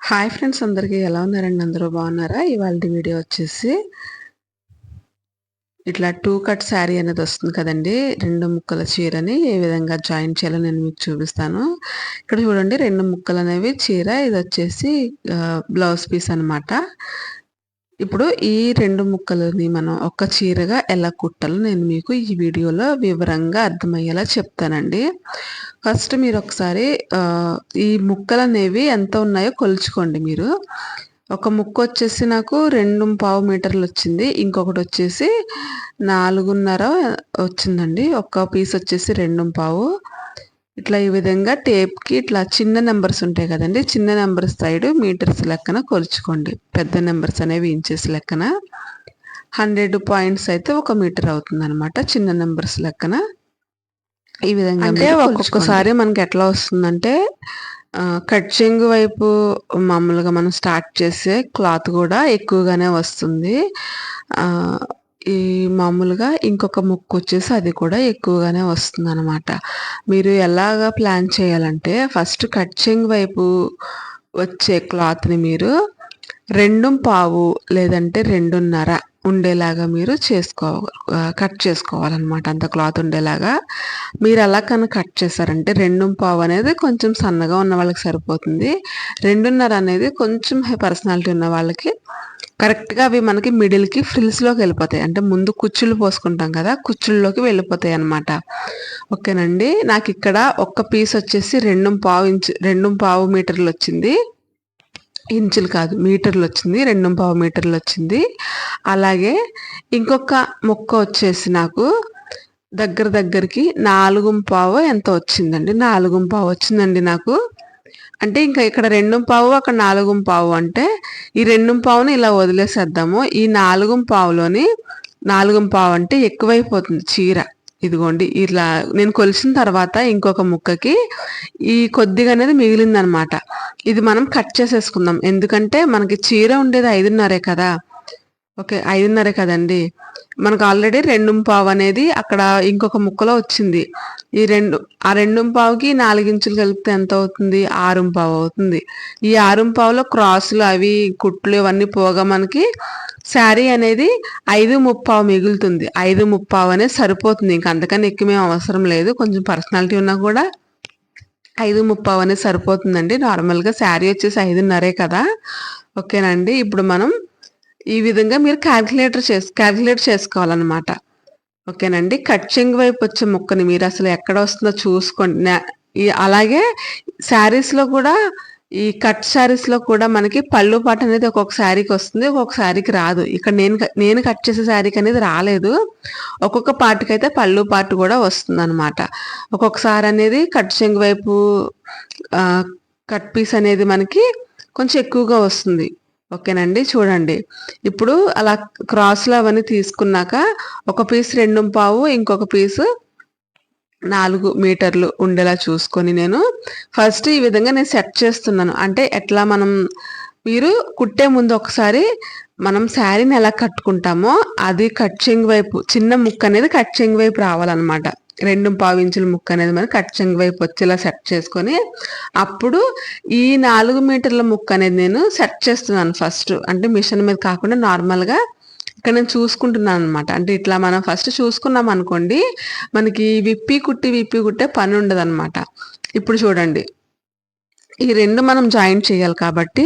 Hi friends అందరికీ ఎలా ఉన్నారండి? అందరూ బాగున్నారా? ఇవాళ వీడియో వచ్చేసి ఇట్లా టూ కట్ శారీ అనేది వస్తుంది కదండి. రెండు ముక్కల చీరని ఏ విధంగా జాయిన్ చేయాలో నేను మీకు చూపిస్తాను. ఇక్కడ చూడండి రెండు ముక్కలు అనేవి చీర ఇది వచ్చేసి బ్లౌజ్ పీస్ అనమాట ఇప్పుడు ఈ రెండు ముక్కలని మనం ఒక చీరగా ఎలా కుట్టాలో నేను మీకు ఈ వీడియోలో వివరంగా అర్థమయ్యేలా చెప్తానండి. ఫస్ట్ మీరు ఒకసారి ఈ ముక్కలు అనేవి ఎంత ఉన్నాయో కొలుచుకోండి మీరు. ఒక ముక్క వచ్చేసి నాకు రెండు పావు మీటర్లు వచ్చింది ఇంకొకటి వచ్చేసి నాలుగున్నర వచ్చిందండి. ఒక్క పీస్ వచ్చేసి రెండు పావు. ఇట్లా ఈ విధంగా టేప్కి ఇట్లా చిన్న నెంబర్స్ ఉంటాయి కదండి చిన్న నెంబర్స్ సైడ్ మీటర్స్ లెక్కన కొలుచుకోండి. పెద్ద నెంబర్స్ అనేవి ఇంచెస్ లెక్కన. హండ్రెడ్ పాయింట్స్ అయితే ఒక మీటర్ అవుతుంది అనమాట చిన్న నెంబర్స్ లెక్కన. ఈ విధంగా అంటే ఒక్కొక్కసారి మనకి ఎట్లా వస్తుందంటే కట్చింగ్ వైపు మామూలుగా మనం స్టార్ట్ చేసే క్లాత్ కూడా ఎక్కువగానే వస్తుంది. ఈ మామూలుగా ఇంకొక ముక్కు వచ్చేసి అది కూడా ఎక్కువగానే వస్తుంది అనమాట మీరు ఎలాగా ప్లాన్ చేయాలంటే ఫస్ట్ కట్చింగ్ వైపు వచ్చే క్లాత్ని మీరు రెండు పావు లేదంటే రెండున్నర ఉండేలాగా మీరు చేసుకో కట్ చేసుకోవాలన్నమాట. అంత క్లాత్ ఉండేలాగా మీరు అలా కనుక కట్ చేశారంటే రెండు పావు అనేది కొంచెం సన్నగా ఉన్న వాళ్ళకి సరిపోతుంది. రెండున్నర అనేది కొంచెం పర్సనాలిటీ ఉన్న వాళ్ళకి కరెక్ట్గా అవి మనకి మిడిల్కి ఫ్రిల్స్లోకి వెళ్ళిపోతాయి. అంటే ముందు కుచ్చులు పోసుకుంటాం కదా కుచ్చుల్లోకి వెళ్ళిపోతాయి అనమాట ఓకేనండి? నాకు ఇక్కడ ఒక్క పీస్ వచ్చేసి రెండు పావు ఇంచు రెండు పావు మీటర్లు వచ్చింది. ఇంచులు కాదు మీటర్లు వచ్చింది రెండు పావు మీటర్లు వచ్చింది. అలాగే ఇంకొక మొక్క వచ్చేసి నాకు దగ్గర దగ్గరికి నాలుగు పావు ఎంత వచ్చిందండి? నాలుగు పావు వచ్చిందండి నాకు. అంటే ఇంకా ఇక్కడ రెండు పావు అక్కడ నాలుగు పావు అంటే ఈ రెండు పావుని ఇలా వదిలేసేద్దాము. ఈ నాలుగు పావులోని నాలుగు పావు అంటే ఎక్కువైపోతుంది చీర. ఇదిగోండి ఇట్లా నేను కొలిసిన తర్వాత ఇంకొక ముక్కకి ఈ కొద్దిగా అనేది మిగిలిందనమాట. ఇది మనం కట్ చేసేసుకుందాం. ఎందుకంటే మనకి చీర ఉండేది ఐదున్నరే కదా. ఓకే ఐదున్నరే కదండి. మనకు ఆల్రెడీ రెండు పావు అనేది అక్కడ ఇంకొక ముక్కలో వచ్చింది. ఈ రెండు ఆ రెండు పావుకి నాలుగించులు కలిపితే ఎంత అవుతుంది? ఆరు పావు అవుతుంది. ఈ ఆరు పావులో క్రాసులు అవి కుట్లు ఇవన్నీ పోగా మనకి శారీ అనేది ఐదు ముప్పావు మిగులుతుంది. ఐదు ముప్పావు అనేది సరిపోతుంది. ఇంకా అంతకన్నా ఎక్కువ మేము అవసరం లేదు. కొంచెం పర్సనాలిటీ ఉన్నా కూడా ఐదు ముప్పావు అనేది సరిపోతుందండి. నార్మల్గా శారీ వచ్చేసి ఐదున్నరే కదా. ఓకేనండి ఇప్పుడు మనం ఈ విధంగా మీరు క్యాల్కులేటర్ చేసి క్యాల్కులేట్ చేసుకోవాలన్నమాట. ఓకేనండి కట్చింగ్ వైపు వచ్చే ముక్కని మీరు అసలు ఎక్కడ వస్తుందో చూసుకోండి. అలాగే శారీస్లో కూడా ఈ కట్ శారీస్లో కూడా మనకి పళ్ళు పాట అనేది ఒక్కొక్క శారీకి వస్తుంది ఒక్కొక్క శారీకి రాదు. ఇక్కడ నేను నేను కట్ చేసే శారీకి అనేది రాలేదు. ఒక్కొక్క పార్ట్కి అయితే పళ్ళు పాటు కూడా వస్తుంది అనమాట ఒక్కొక్కసారి అనేది కట్ చెంగు వైపు కట్ పీస్ అనేది మనకి కొంచెం ఎక్కువగా వస్తుంది. ఓకేనండి? చూడండి. ఇప్పుడు అలా క్రాస్లో అవన్నీ తీసుకున్నాక ఒక పీస్ రెండు పావు ఇంకొక పీసు నాలుగు మీటర్లు ఉండేలా చూసుకొని నేను ఫస్ట్ ఈ విధంగా నేను సెట్ చేస్తున్నాను. అంటే ఎట్లా మనం మీరు కుట్టే ముందు ఒకసారి మనం శారీని ఎలా కట్టుకుంటామో అది కట్చింగ్ వైపు చిన్న ముక్క అనేది కట్చింగ్ వైపు రావాలన్నమాట. రెండు పావించుల ముక్క అనేది మనం కట్చింగ్ వైపు వచ్చేలా సెట్ చేసుకొని అప్పుడు ఈ నాలుగు మీటర్ల ముక్క అనేది నేను సెట్ చేస్తున్నాను ఫస్ట్. అంటే మిషన్ మీద కాకుండా నార్మల్గా ఇక్కడ నేను చూసుకుంటున్నాను అనమాట అంటే ఇట్లా మనం ఫస్ట్ చూసుకున్నాం అనుకోండి మనకి విప్పి కుట్టి విప్పి కుట్టే పని ఉండదు అనమాట ఇప్పుడు చూడండి. ఈ రెండు మనం జాయింట్ చేయాలి కాబట్టి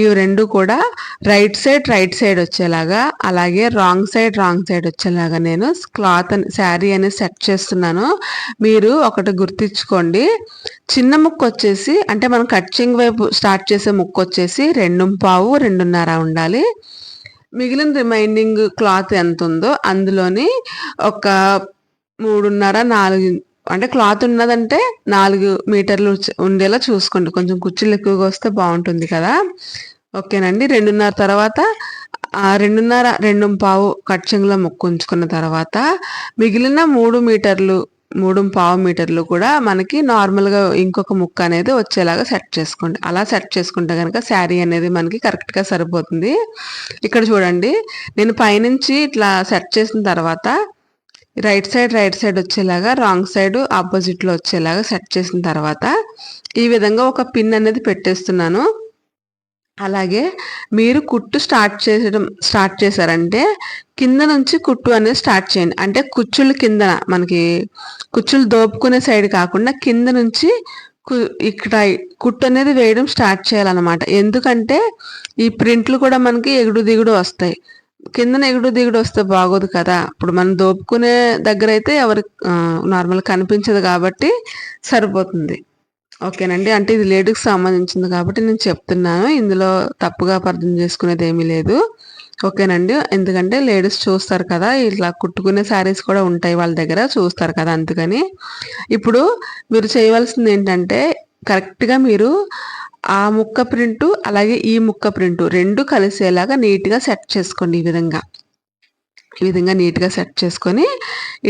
ఇవి రెండు కూడా రైట్ సైడ్ రైట్ సైడ్ వచ్చేలాగా అలాగే రాంగ్ సైడ్ రాంగ్ సైడ్ వచ్చేలాగా నేను క్లాత్ శారీ అనేది సెట్ చేస్తున్నాను. మీరు ఒకటి గుర్తించుకోండి. చిన్న ముక్క వచ్చేసి అంటే మనం కట్చింగ్ వైపు స్టార్ట్ చేసే ముక్క వచ్చేసి రెండు పావు రెండున్నర ఉండాలి. మిగిలిన రిమైనింగ్ క్లాత్ ఎంత ఉందో అందులోని ఒక మూడున్నర నాలుగు అంటే క్లాత్ ఉన్నదంటే నాలుగు మీటర్లు ఉండేలా చూసుకోండి. కొంచెం కుర్చీలు ఎక్కువగా వస్తే బాగుంటుంది కదా. ఓకేనండి. రెండున్నర తర్వాత రెండున్నర రెండు పావు కట్చింగ్లో ముక్కు ఉంచుకున్న తర్వాత మిగిలిన మూడు మీటర్లు మూడు పావు మీటర్లు కూడా మనకి నార్మల్గా ఇంకొక ముక్క అనేది వచ్చేలాగా సెట్ చేసుకోండి. అలా సెట్ చేసుకుంటే కనుక శారీ అనేది మనకి కరెక్ట్గా సరిపోతుంది. ఇక్కడ చూడండి నేను పైనుంచి ఇట్లా సెట్ చేసిన తర్వాత రైట్ సైడ్ రైట్ సైడ్ వచ్చేలాగా రాంగ్ సైడ్ ఆపోజిట్లో వచ్చేలాగా సెట్ చేసిన తర్వాత ఈ విధంగా ఒక పిన్ అనేది పెట్టేస్తున్నాను. అలాగే మీరు కుట్టు స్టార్ట్ చేయడం స్టార్ట్ చేశారంటే కింద నుంచి కుట్టు అనేది స్టార్ట్ చేయండి. అంటే కుచ్చుల కింద మనకి కుచ్చులు దోపుకునే సైడ్ కాకుండా కింద నుంచి ఇక్కడ కుట్టు అనేది వేయడం స్టార్ట్ చేయాలన్నమాట. ఎందుకంటే ఈ ప్రింట్లు కూడా మనకి ఎగుడు దిగుడు వస్తాయి. కిందన ఎగుడు దిగుడు వస్తే బాగోదు కదా. ఇప్పుడు మనం దోపుకునే దగ్గర అయితే ఎవరికి నార్మల్ కనిపించదు కాబట్టి సరిపోతుంది. ఓకేనండి. అంటే ఇది లేడీకి సంబంధించింది కాబట్టి నేను చెప్తున్నాను. ఇందులో తప్పుగా అర్థం చేసుకునేది ఏమీ లేదు. ఓకేనండి. ఎందుకంటే లేడీస్ చూస్తారు కదా ఇట్లా కుట్టుకునే శారీస్ కూడా ఉంటాయి వాళ్ళ దగ్గర చూస్తారు కదా అందుకని. ఇప్పుడు మీరు చేయవలసింది ఏంటంటే కరెక్ట్గా మీరు ఆ ముక్క ప్రింటు అలాగే ఈ ముక్క ప్రింటు రెండు కలిసేలాగా నీట్గా సెట్ చేసుకోండి ఈ విధంగా. ఈ విధంగా నీట్గా సెట్ చేసుకొని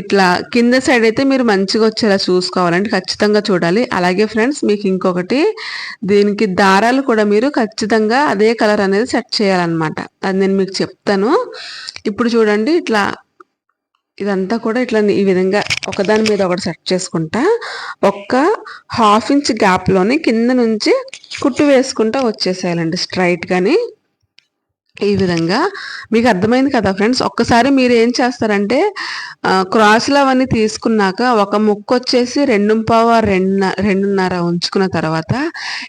ఇట్లా కింద సైడ్ అయితే మీరు మంచిగా వచ్చేలా చూసుకోవాలంటే ఖచ్చితంగా చూడాలి. అలాగే ఫ్రెండ్స్ మీకు ఇంకొకటి దీనికి దారాలు కూడా మీరు ఖచ్చితంగా అదే కలర్ అనేది సెట్ చేయాలన్నమాట. అది నేను మీకు చెప్తాను. ఇప్పుడు చూడండి ఇట్లా ఇదంతా కూడా ఇట్లా ఈ విధంగా ఒకదాని మీద ఒకటి సెట్ చేసుకుంటా ఒక్క హాఫ్ ఇంచ్ గ్యాప్లోని కింద నుంచి కుట్టు వేసుకుంటా వచ్చేసేయాలండి స్ట్రైట్గాని. ఈ విధంగా మీకు అర్థమైంది కదా ఫ్రెండ్స్? ఒక్కసారి మీరు ఏం చేస్తారంటే క్రాస్లు అవన్నీ తీసుకున్నాక ఒక ముక్క వచ్చేసి రెండు పావు రెండు రెండున్నర ఉంచుకున్న తర్వాత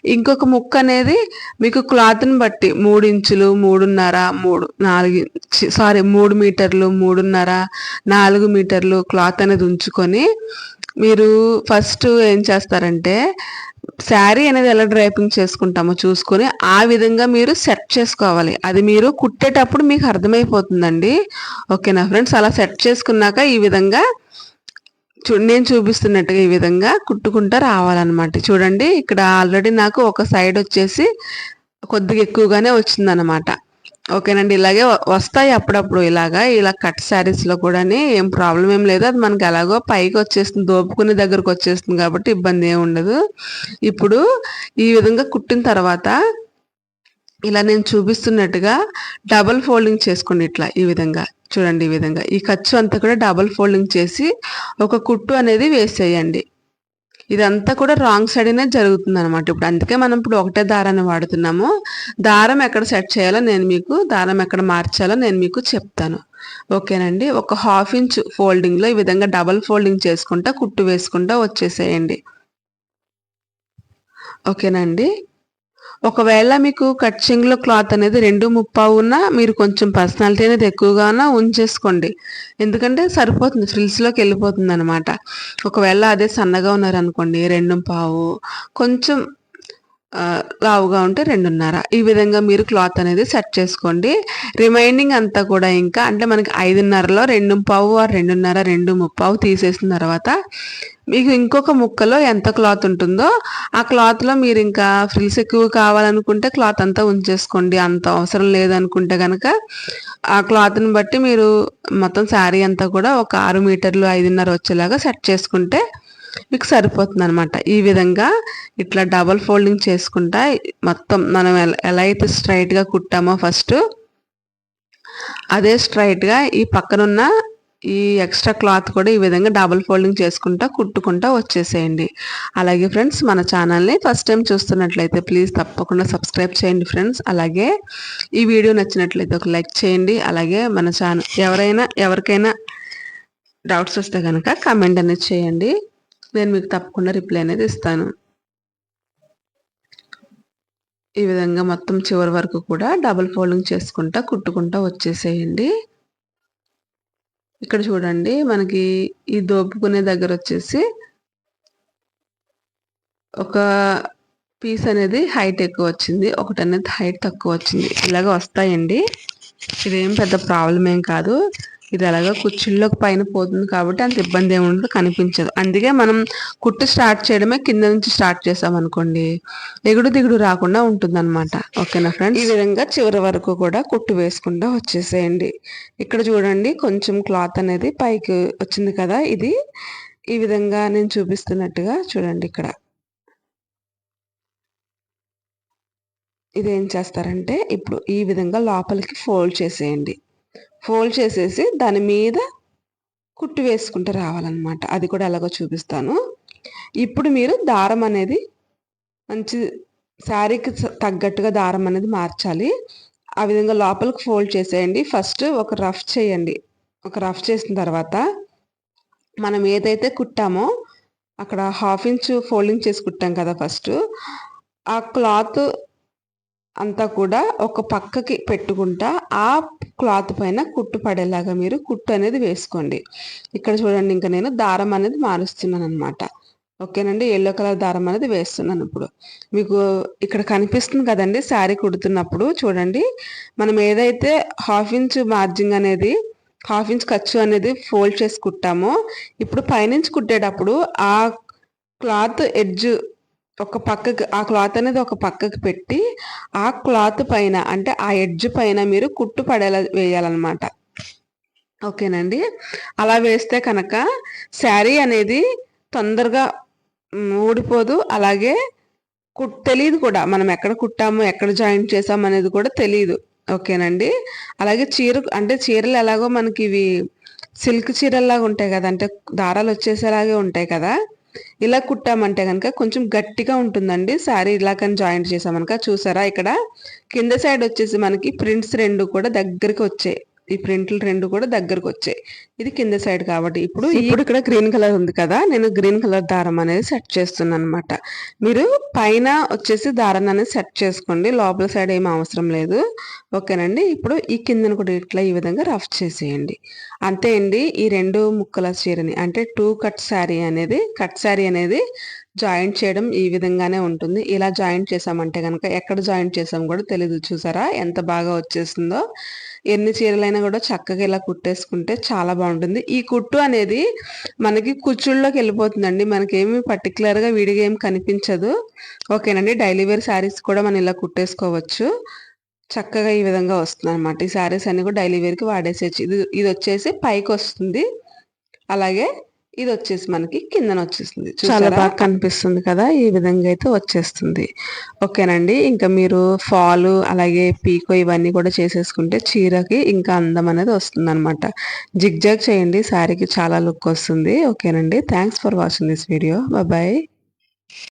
ఇంకొక ముక్క అనేది మీకు క్లాత్ని బట్టి మూడు ఇంచులు మూడున్నర మూడు నాలుగు సారీ మూడు మీటర్లు మూడున్నర నాలుగు మీటర్లు క్లాత్ అనేది ఉంచుకొని మీరు ఫస్ట్ ఏం చేస్తారంటే శారీ అనేది ఎలా డ్రైపింగ్ చేసుకుంటామో చూసుకొని ఆ విధంగా మీరు సెట్ చేసుకోవాలి. అది మీరు కుట్టేటప్పుడు మీకు అర్థమైపోతుందండి. ఓకేనా ఫ్రెండ్స్? అలా సెట్ చేసుకున్నాక ఈ విధంగా చూ నేను చూపిస్తున్నట్టుగా ఈ విధంగా కుట్టుకుంటూ రావాలన్నమాట. చూడండి ఇక్కడ ఆల్రెడీ నాకు ఒక సైడ్ వచ్చేసి కొద్దిగా ఎక్కువగానే వచ్చిందనమాట ఓకేనండి. ఇలాగే వస్తాయి అప్పుడప్పుడు ఇలాగా. ఇలా కట్ శారీస్లో కూడా ఏం ప్రాబ్లం ఏం లేదు. అది మనకి ఎలాగో పైకి వచ్చేస్తుంది. దోపుకునే దగ్గరకు వచ్చేస్తుంది కాబట్టి ఇబ్బంది ఏమి ఉండదు. ఇప్పుడు ఈ విధంగా కుట్టిన తర్వాత ఇలా నేను చూపిస్తున్నట్టుగా డబల్ ఫోల్డింగ్ చేసుకోండి ఇట్లా ఈ విధంగా. చూడండి ఈ విధంగా. ఈ ఖర్చు అంతా కూడా డబల్ ఫోల్డింగ్ చేసి ఒక కుట్టు అనేది వేసేయండి. ఇదంతా కూడా రాంగ్ సైడ్నే జరుగుతుంది అనమాట ఇప్పుడు అందుకే మనం ఇప్పుడు ఒకటే దారాన్ని వాడుతున్నాము. దారం ఎక్కడ సెట్ చేయాలో నేను మీకు దారం ఎక్కడ మార్చాలో నేను మీకు చెప్తాను. ఓకేనండి? ఒక హాఫ్ ఇంచ్ ఫోల్డింగ్లో ఈ విధంగా డబల్ ఫోల్డింగ్ చేసుకుంటా కుట్టు వేసుకుంటా వచ్చేసేయండి. ఓకేనండి? ఒకవేళ మీకు కట్చింగ్లో క్లాత్ అనేది రెండు ముప్పావు ఉన్నా మీరు కొంచెం పర్సనాలిటీ అనేది ఎక్కువగా ఉంచేసుకోండి. ఎందుకంటే సరిపోతుంది ఫ్రిల్స్లోకి వెళ్ళిపోతుంది అనమాట ఒకవేళ అదే సన్నగా ఉన్నారనుకోండి రెండు పావు కొంచెం లావుగా ఉంటే రెండున్నర. ఈ విధంగా మీరు క్లాత్ అనేది సెట్ చేసుకోండి. రిమైనింగ్ అంతా కూడా ఇంకా అంటే మనకి ఐదున్నరలో రెండు పావు రెండున్నర రెండు ముప్పావు తీసేసిన తర్వాత మీకు ఇంకొక ముక్కలో ఎంత క్లాత్ ఉంటుందో ఆ క్లాత్లో మీరు ఇంకా ఫ్రిల్స్ ఎక్కువ కావాలనుకుంటే క్లాత్ అంతా ఉంచేసుకోండి. అంత అవసరం లేదనుకుంటే కనుక ఆ క్లాత్ని బట్టి మీరు మొత్తం శారీ అంతా కూడా ఒక ఆరు మీటర్లు ఐదున్నర వచ్చేలాగా సెట్ చేసుకుంటే మీకు సరిపోతుంది అనమాట ఈ విధంగా ఇట్లా డబల్ ఫోల్డింగ్ చేసుకుంటా మొత్తం మనం ఎలా అయితే స్ట్రైట్గా కుట్టామో ఫస్ట్ అదే స్ట్రైట్గా ఈ పక్కనున్న ఈ ఎక్స్ట్రా క్లాత్ కూడా ఈ విధంగా డబుల్ ఫోల్డింగ్ చేసుకుంటా కుట్టుకుంటా వచ్చేసేయండి. అలాగే ఫ్రెండ్స్ మన ఛానల్ని ఫస్ట్ టైం చూస్తున్నట్లయితే ప్లీజ్ తప్పకుండా సబ్స్క్రైబ్ చేయండి ఫ్రెండ్స్. అలాగే ఈ వీడియో నచ్చినట్లయితే ఒక లైక్ చేయండి. అలాగే మన ఛానల్ ఎవరైనా ఎవరికైనా డౌట్స్ వస్తే కనుక కమెంట్ అనేది చేయండి. నేను మీకు తప్పకుండా రిప్లై అనేది ఇస్తాను. ఈ విధంగా మొత్తం చివరి వరకు కూడా డబుల్ ఫోల్డింగ్ చేసుకుంటా కుట్టుకుంటా వచ్చేసేయండి. ఇక్కడ చూడండి మనకి ఈ దోపుకునే దగ్గర వచ్చేసి ఒక పీస్ అనేది హైట్ ఎక్కువ వచ్చింది ఒకటి అనేది హైట్ తక్కువ వచ్చింది. ఇలాగ వస్తాయండి. ఇదేం పెద్ద ప్రాబ్లం ఏం కాదు. ఇది అలాగా కుర్చీల్లోకి పైన పోతుంది కాబట్టి అంత ఇబ్బంది ఏమి ఉండదు కనిపించదు. అందుకే మనం కుట్టు స్టార్ట్ చేయడమే కింద నుంచి స్టార్ట్ చేసాం అనుకోండి ఎగుడు దిగుడు రాకుండా ఉంటుంది అనమాట ఓకేనా ఫ్రెండ్స్? ఈ విధంగా చివరి వరకు కూడా కుట్టు వేసుకుంటూ వచ్చేసేయండి. ఇక్కడ చూడండి కొంచెం క్లాత్ అనేది పైకి వచ్చింది కదా ఇది. ఈ విధంగా నేను చూపిస్తున్నట్టుగా చూడండి ఇక్కడ. ఇది ఏం చేస్తారంటే ఇప్పుడు ఈ విధంగా లోపలికి ఫోల్డ్ చేసేయండి. ఫోల్డ్ చేసేసి దాని మీద కుట్టు వేసుకుంటూ రావాలన్నమాట. అది కూడా ఎలాగో చూపిస్తాను. ఇప్పుడు మీరు దారం అనేది మంచి శారీకి తగ్గట్టుగా దారం అనేది మార్చాలి. ఆ విధంగా లోపలికి ఫోల్డ్ చేసేయండి. ఫస్ట్ ఒక రఫ్ చేయండి. ఒక రఫ్ చేసిన తర్వాత మనం ఏదైతే కుట్టామో అక్కడ హాఫ్ ఇంచ్ ఫోల్డింగ్ చేసి కుట్టాం కదా ఫస్ట్. ఆ క్లాత్ అంతా కూడా ఒక పక్కకి పెట్టుకుంటా ఆ క్లాత్ పైన కుట్టు పడేలాగా మీరు కుట్టు అనేది వేసుకోండి. ఇక్కడ చూడండి ఇంకా నేను దారం అనేది మారుస్తున్నాను అనమాట ఓకేనండి? ఎల్లో కలర్ దారం అనేది వేస్తున్నాను ఇప్పుడు. మీకు ఇక్కడ కనిపిస్తుంది కదండి శారీ కుడుతున్నప్పుడు చూడండి. మనం ఏదైతే హాఫ్ ఇంచ్ మార్జింగ్ అనేది హాఫ్ ఇంచ్ ఖర్చు అనేది ఫోల్డ్ చేసి కుట్టామో ఇప్పుడు పైనుంచి కుట్టేటప్పుడు ఆ క్లాత్ ఎడ్జ్ ఒక పక్కకి ఆ క్లాత్ అనేది ఒక పక్కకి పెట్టి ఆ క్లాత్ పైన అంటే ఆ ఎడ్జ్ పైన మీరు కుట్టు పడేలా వేయాలన్నమాట. ఓకేనండి? అలా వేస్తే కనుక శారీ అనేది తొందరగా ఊడిపోదు. అలాగే కుట్ తెలియదు కూడా. మనం ఎక్కడ కుట్టాము ఎక్కడ జాయింట్ చేసాము అనేది కూడా తెలియదు ఓకేనండి? అలాగే చీర అంటే చీరలు ఎలాగో మనకి ఇవి సిల్క్ చీరల్లాగా ఉంటాయి కదా. అంటే దారాలు వచ్చేసేలాగే ఉంటాయి కదా. ఇలా కుట్టామంటే కనుక కొంచెం గట్టిగా ఉంటుందండి. శారీ ఇలా కానీ జాయింట్ చేసామనుక చూసారా? ఇక్కడ కింద సైడ్ వచ్చేసి మనకి ప్రింట్స్ రెండు కూడా దగ్గరికి వచ్చాయి. ఈ ప్రింట్లు రెండు కూడా దగ్గరకు వచ్చాయి ఇది కింద సైడ్ కాబట్టి ఇప్పుడు ఇప్పుడు ఇక్కడ గ్రీన్ కలర్ ఉంది కదా నేను గ్రీన్ కలర్ దారం అనేది సెట్ చేస్తున్నాను అనమాట మీరు పైన వచ్చేసి దారం అనేది సెట్ చేసుకోండి లోపల సైడ్ ఏం అవసరం లేదు. ఓకేనండి? ఇప్పుడు ఈ కిందను కూడా ఇట్లా ఈ విధంగా రఫ్ చేసేయండి. అంతే అండి ఈ రెండు ముక్కల చీరని అంటే టూ కట్ శారీ అనేది కట్ శారీ అనేది జాయింట్ చేయడం ఈ విధంగానే ఉంటుంది. ఇలా జాయింట్ చేసామంటే కనుక ఎక్కడ జాయింట్ చేసాం కూడా తెలియదు చూసారా? ఎంత బాగా వచ్చేసిందో. ఎన్ని చీరలైనా కూడా చక్కగా ఇలా కుట్టేసుకుంటే చాలా బాగుంటుంది. ఈ కుట్టు అనేది మనకి కుచ్చుళ్ళలోకి వెళ్ళిపోతుందండి. మనకేమి పర్టికులర్గా విడిగా ఏమి కనిపించదు. ఓకేనండి. డైలీ వేర్ శారీస్ కూడా మనం ఇలా కుట్టేసుకోవచ్చు. చక్కగా ఈ విధంగా వస్తుంది అనమాట ఈ శారీస్ అన్ని కూడా డైలీ వేర్కి వాడేసేయచ్చు. ఇది ఇది వచ్చేసి పైకి వస్తుంది అలాగే ఇది వచ్చేసి మనకి కిందన వచ్చేస్తుంది చాలా బాగా కనిపిస్తుంది కదా ఈ విధంగా అయితే వచ్చేస్తుంది. ఓకేనండి ఇంకా మీరు ఫాలు అలాగే పీకో ఇవన్నీ కూడా చేసేసుకుంటే చీరకి ఇంకా అందం అనేది వస్తుంది అనమాట జిగ్ జాగ్ చేయండి శారీకి చాలా లుక్ వస్తుంది. ఓకేనండి thanks for watching this video. Bye.